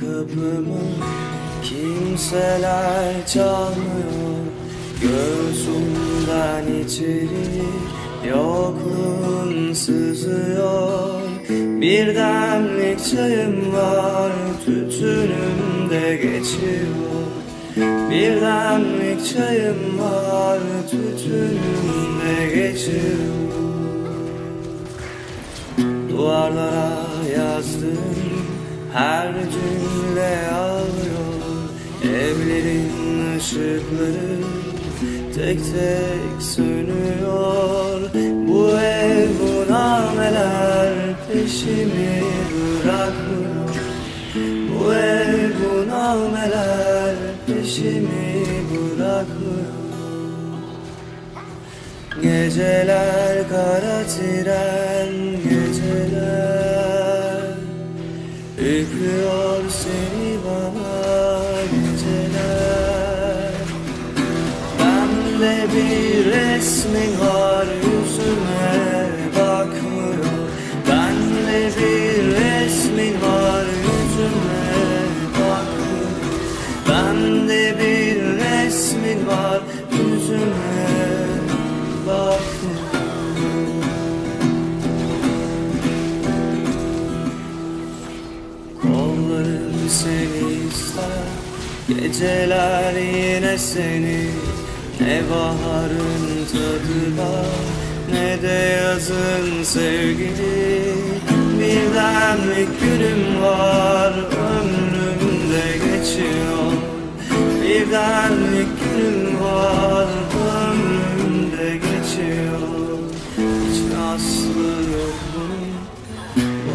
kapımı kimseler çalmıyor. Göğsümden içeri yokluğun sızıyor. Bir demlik çayım var tütünümde geçiyor. Bir demlik çayım var tütünümde geçiyor. Duvarlara yazdım her cümle ağlıyor Evlerin ışıkları tek tek sönüyor. Bu ev bu nameler peşimi bırakmıyor Bu ev bu nameler peşimi bırakmıyor Geceler kara tren Üflüyor seni bana geceler. Bende bir resmin var yüzüme bakmıyor Bende bir resmin var yüzüme bakmıyor Bende bir resmin var yüzüme bakmıyor seni ister. Geceler yine seni Ne baharın tadı var Ne de yazın sevgili. Bir demlik günüm var Ömrümde geçiyor. Bir demlik günüm var Ömrümde geçiyor. Hiç aslı yok bunun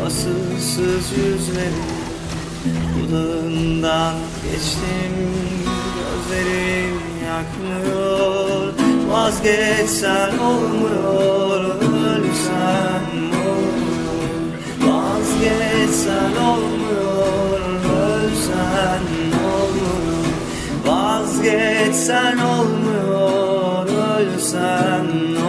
Vasıfsız yüzleri Dudağından geçtim Gözlerim yakmıyor. Vazgeçsen olmuyor Ölsen olmuyor. Vazgeçsen olmuyor Ölsen olmuyor. Vazgeçsen olmuyor Ölsen olmuyor